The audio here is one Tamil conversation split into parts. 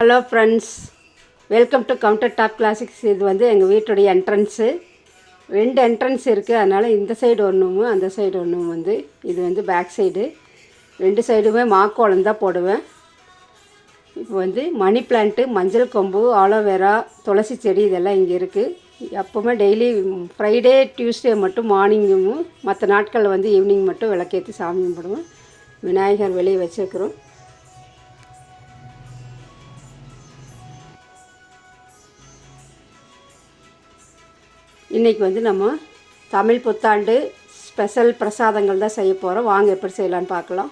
Hello friends welcome to counter top classics இது வந்து எங்கள் வீட்டுடைய என்ட்ரன்ஸு ரெண்டு என்ட்ரன்ஸ் இருக்குது அதனால் இந்த சைடு ஒன்றும் அந்த சைடு ஒன்றும் வந்து இது வந்து பேக் சைடு ரெண்டு சைடுமே மாக்கோளம் தான் போடுவேன். இப்போ வந்து மணி பிளான்ட்டு மஞ்சள் கொம்பு ஆலோவேரா துளசி செடி இதெல்லாம் இங்கே இருக்குது எப்போவுமே டெய்லி ஃப்ரைடே டியூஸ்டே மட்டும் மார்னிங்கும் மற்ற நாட்களில் வந்து ஈவினிங் மட்டும் விளக்கேற்றி சாமி கும்பிடுவேன் விநாயகர் வெளியே வச்சுருக்குறோம். இன்றைக்கி வந்து நம்ம தமிழ் புத்தாண்டு ஸ்பெஷல் பிரசாதங்கள் தான் செய்ய போகிறோம் வாங்க எப்படி செய்யலான்னு பார்க்கலாம்.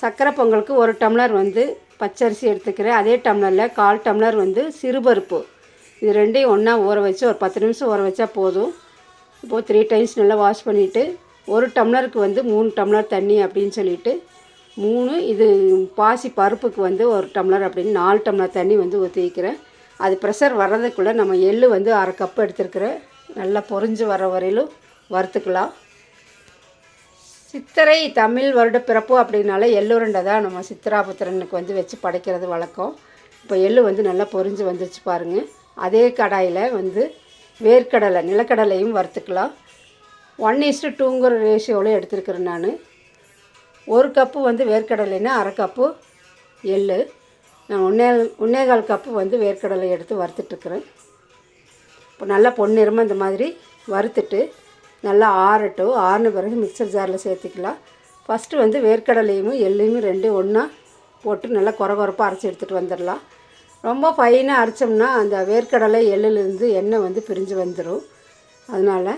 சர்க்கரை பொங்கலுக்கு ஒரு டம்ளர் வந்து பச்சரிசி எடுத்துக்கிறேன். அதே டம்ளரில் கால் டம்ளர் வந்து சிறுபருப்பு. இது ரெண்டையும் ஒன்றா ஊற வச்சு ஒரு பத்து நிமிஷம் ஊற வச்சா போதும். இப்போது த்ரீ டைம்ஸ் நல்லா வாஷ் பண்ணிவிட்டு ஒரு டம்ளருக்கு வந்து மூணு டம்ளர் தண்ணி அப்படின்னு சொல்லிட்டு மூணு இது பாசி பருப்புக்கு வந்து ஒரு டம்ளர் அப்படின்னு நாலு டம்ளர் தண்ணி வந்து ஊற்றிக்கிறேன் அது ப்ரெஷர் வர்றதுக்குள்ளே நம்ம எள்ளு வந்து அரை கப் எடுத்துருக்குறேன் நல்லா பொரிஞ்சு வர வரையிலும் வறுத்துக்கலாம். சித்திரை தமிழ் வருட பிறப்பு அப்படின்னால எள்ளுருண்டை தான் நம்ம சித்திராபுத்திரனுக்கு வந்து வச்சு படைக்கிறது வழக்கம். இப்போ எள்ளு வந்து நல்லா பொரிஞ்சு வந்துச்சு பாருங்கள் அதே கடாயில் வந்து வேர்க்கடலை நிலக்கடலையும் வறுத்துக்கலாம். ஒன் இஸ்டு டூங்கிற ரேஷியோவில் எடுத்துருக்குறேன் நான். ஒரு கப்பு வந்து வேர்க்கடலைன்னா அரை கப்பு எள் நான் ஒன்றே ஒன்னேகால் கப்பு வந்து வேர்க்கடலை எடுத்து வறுத்துட்ருக்குறேன் இப்போ நல்லா பொன்னிறமாக இந்த மாதிரி வறுத்துட்டு நல்லா ஆறட்டும். ஆறின பிறகு மிக்சர் ஜாரில் சேர்த்துக்கலாம். ஃபஸ்ட்டு வந்து வேர்க்கடலையும் எள்ளையும் ரெண்டும் ஒன்றா போட்டு நல்லா குறை குறப்பாக அரைச்சி எடுத்துகிட்டு வந்துடலாம். ரொம்ப ஃபைனாக அரைச்சோம்னா அந்த வேர்க்கடலை எள்ளுலேருந்து எண்ணெய் வந்து பிரிஞ்சு வந்துடும் அதனால்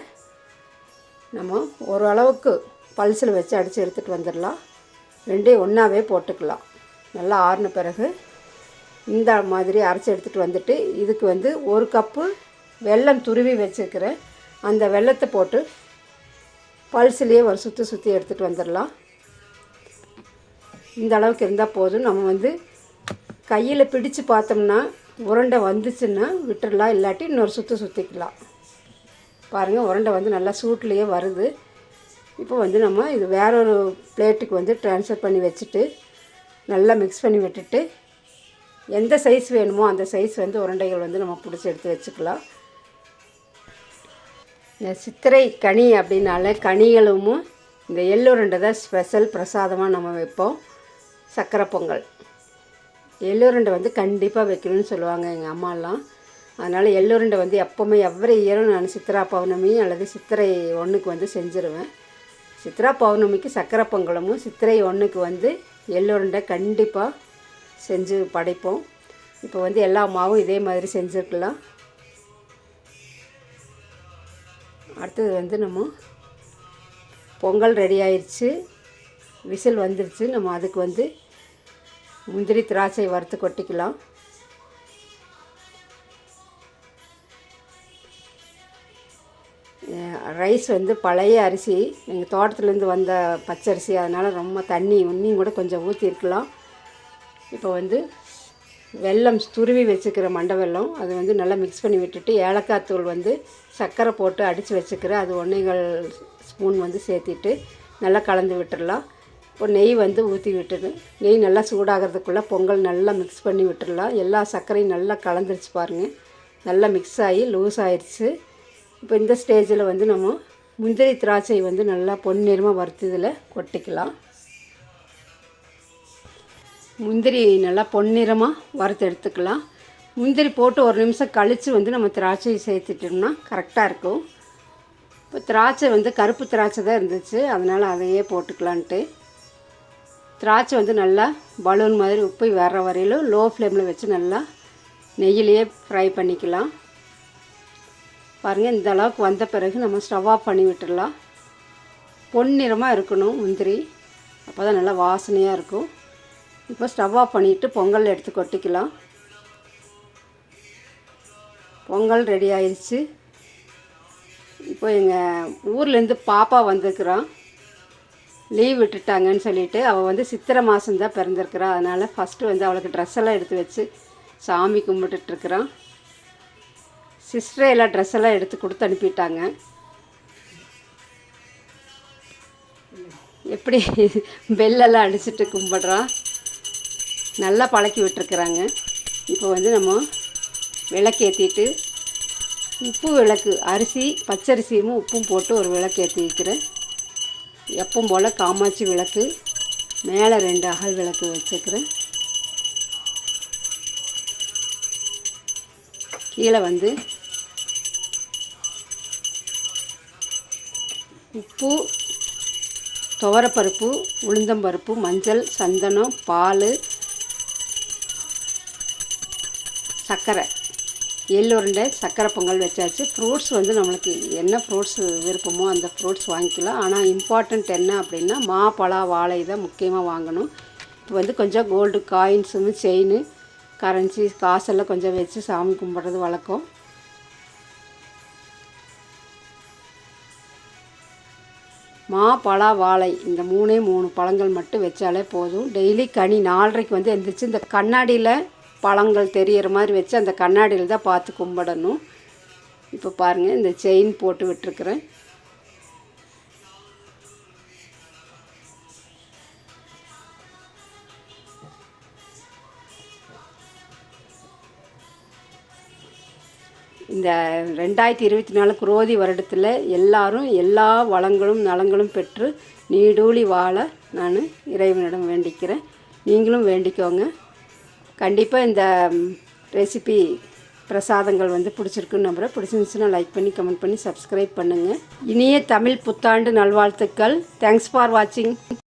நம்ம ஓரளவுக்கு பல்சில் வச்சு அடித்து எடுத்துகிட்டு வந்துடலாம். ரெண்டையும் ஒன்றாவே போட்டுக்கலாம். நல்லா ஆறின பிறகு இந்த மாதிரி அரைச்சி எடுத்துகிட்டு வந்துட்டு இதுக்கு வந்து ஒரு கப்பு வெல்லம் துருவி வச்சுருக்கிறேன். அந்த வெள்ளத்தை போட்டு பல்ஸ்லேயே ஒரு சுற்றி சுற்றி எடுத்துகிட்டு வந்துடலாம். இந்த அளவுக்கு இருந்தால் போதும். நம்ம வந்து கையில் பிடிச்சு பார்த்தோம்னா உருண்டை வந்துச்சுன்னா விட்டுடலாம் இல்லாட்டி இன்னொரு சுற்றி சுற்றிக்கலாம் பாருங்கள் உருண்டை வந்து நல்லா சூட்லேயே வருது. இப்போ வந்து நம்ம இது வேற ஒரு பிளேட்டுக்கு வந்து ட்ரான்ஸ்ஃபர் பண்ணி வச்சுட்டு நல்லா மிக்ஸ் பண்ணி விட்டுட்டு எந்த சைஸ் வேணுமோ அந்த சைஸ் வந்து உருண்டைகள் வந்து நம்ம பிடிச்சி எடுத்து வச்சுக்கலாம். இந்த சித்திரை கனி அப்படின்னால கனிகளும் இந்த எள்ளுருண்டை தான் ஸ்பெஷல் பிரசாதமாக நம்ம வைப்போம். சக்கரை பொங்கல். எள்ளுருண்டை வந்து கண்டிப்பாக வைக்கணும்னு சொல்லுவாங்க எங்கள் அம்மாலாம். அதனால் எள்ளுருண்டை வந்து எப்போவுமே எவ்வளோ இயரும் நான் சித்திரா பௌர்ணமி அல்லது சித்திரை ஒன்றுக்கு வந்து செஞ்சுருவேன். சித்ரா பௌர்ணமிக்கு சக்கரை பொங்கலமும் சித்திரை ஒன்றுக்கு வந்து எள்ளுருண்டை கண்டிப்பாக செஞ்சு படைப்போம். இப்போ வந்து எல்லா மாவும் இதே மாதிரி செஞ்சுருக்கலாம். அடுத்தது வந்து நம்ம பொங்கல் ரெடி ஆயிடுச்சு விசில் வந்துருச்சு. நம்ம அதுக்கு வந்து முந்திரி திராட்சை வறுத்து கொட்டிக்கலாம். ரைஸ் வந்து பழைய அரிசி எங்கள் தோட்டத்துலேருந்து வந்த பச்சரிசி அதனால் ரொம்ப தண்ணி இன்னும் கூட கொஞ்சம் ஊற்றிருக்கலாம் இப்போ வந்து வெல்லம் துருவி வச்சுக்கிற மண்டை வெல்லம் அது வந்து நல்லா மிக்ஸ் பண்ணி விட்டுட்டு ஏலக்காய் தூள் வந்து சர்க்கரை போட்டு அடித்து வச்சுக்கிறேன் அது ஒன்றைகள் ஸ்பூன் வந்து சேர்த்திட்டு நல்லா கலந்து விட்டுடலாம். இப்போ நெய் வந்து ஊற்றி விட்டுடு நெய் நல்லா சூடாகிறதுக்குள்ளே பொங்கல் நல்லா மிக்ஸ் பண்ணி விட்டுடலாம். எல்லா சர்க்கரையும் நல்லா கலந்துருச்சு பாருங்கள் நல்லா மிக்ஸ் ஆகி லூஸ் ஆயிடுச்சு இப்போ இந்த ஸ்டேஜில் வந்து நம்ம முந்திரி திராட்சை வந்து நல்லா பொன்னிறமாக வறுத்ததில் கொட்டிக்கலாம். முந்திரி நல்லா பொன்னிறமாக வறுத்து எடுத்துக்கலாம். முந்திரி போட்டு ஒரு நிமிஷம் கழித்து வந்து நம்ம திராட்சையை சேர்த்துட்டோம்னா கரெக்டாக இருக்கும். இப்போ திராட்சை வந்து கருப்பு திராட்சை தான் இருந்துச்சு. அதனால் அதையே போட்டுக்கலான்ட்டு. திராட்சை வந்து நல்லா பலூன் மாதிரி உப்பை வர்ற வரையிலும் லோ ஃப்ளேமில் வச்சு நல்லா நெய்யிலேயே ஃப்ரை பண்ணிக்கலாம். பாருங்கள் இந்த அளவுக்கு வந்த பிறகு நம்ம ஸ்டவ் ஆஃப் பண்ணி விட்டுடலாம். பொன்னிறமாக இருக்கணும் முந்திரி. அப்போ தான் நல்லா வாசனையாக இருக்கும். இப்போ ஸ்டவ் ஆஃப் பண்ணிவிட்டு பொங்கல் எடுத்து கொட்டிக்கலாம். பொங்கல் ரெடி ஆயிடுச்சு இப்போ எங்கள் ஊர்லேருந்து பாப்பா வந்திருக்குறான் லீவ் விட்டுட்டாங்கன்னு சொல்லிட்டு அவள் வந்து சித்திரை மாதம்தான் பிறந்திருக்கிறா. அதனால் ஃபஸ்ட்டு வந்து அவளுக்கு ட்ரெஸ் எல்லாம் எடுத்து வச்சு சாமி கும்பிட்டுட்ருக்குறான் சிஸ்டரே எல்லாம் ட்ரெஸ் எல்லாம் எடுத்து கொடுத்து அனுப்பிட்டாங்க. எப்படி பெல்லெல்லாம் அடிச்சுட்டு கும்பிட்றோம் நல்லா பழக்கி விட்டுருக்குறாங்க. இப்போ வந்து நம்ம விளக்கேற்றிட்டு உப்பு விளக்கு அரிசி பச்சரிசியும் உப்பும் போட்டு ஒரு விளக்கு ஏற்றி வைக்கிறேன். எப்பவும் போல் காமாட்சி விளக்கு மேலே ரெண்டு அகல் விளக்கு வச்சுக்கிறேன் கீழே வந்து உப்பு துவரப்பருப்பு உளுந்தம்பருப்பு மஞ்சள் சந்தனம் பால் சர்க்கரை. எள்ளுருண்டை சர்க்கரை பொங்கல் வச்சாச்சு. ஃப்ரூட்ஸ் வந்து நம்மளுக்கு என்ன ஃப்ரூட்ஸ் விருப்பமோ அந்த ஃப்ரூட்ஸ் வாங்கிக்கலாம். ஆனால் இம்பார்ட்டண்ட் என்ன அப்படின்னா மா பலா வாழை தான் முக்கியமாக வாங்கணும். இப்போ வந்து கொஞ்சம் கோல்டு காயின்ஸும் செயின் கரைஞ்சி காசெல்லாம் கொஞ்சம் வச்சு சாமி கும்பிட்றது வழக்கம். மா பலா வாழை இந்த மூணே மூணு பழங்கள் மட்டும் வச்சாலே போதும். டெய்லி கனி நாலரைக்கு வந்து எந்திரிச்சு இந்த கண்ணாடியில் பழங்கள் தெரியிற மாதிரி வச்சு அந்த கண்ணாடியில் தான் பார்த்து கும்பிடணும். இப்போ பாருங்கள் இந்த செயின் போட்டு விட்டுருக்குறேன். இந்த ரெண்டாயிரத்தி இருபத்தி நாலு குரோதி வருடத்தில் எல்லாரும் எல்லா வளங்களும் நலங்களும் பெற்று நீடூழி வாழ நான் இறைவனிடம் வேண்டிக்கிறேன். நீங்களும் வேண்டிக்கோங்க. கண்டிப்பாக இந்த ரெசிபி பிரசாதங்கள் வந்து பிடிச்சிருக்குன்னு நம்புகிறேன் பிடிச்சிருந்துச்சுன்னா லைக் பண்ணி கமெண்ட் பண்ணி சப்ஸ்கிரைப் பண்ணுங்கள் இனிய தமிழ் புத்தாண்டு நல்வாழ்த்துக்கள். தேங்க்ஸ் ஃபார் வாட்சிங்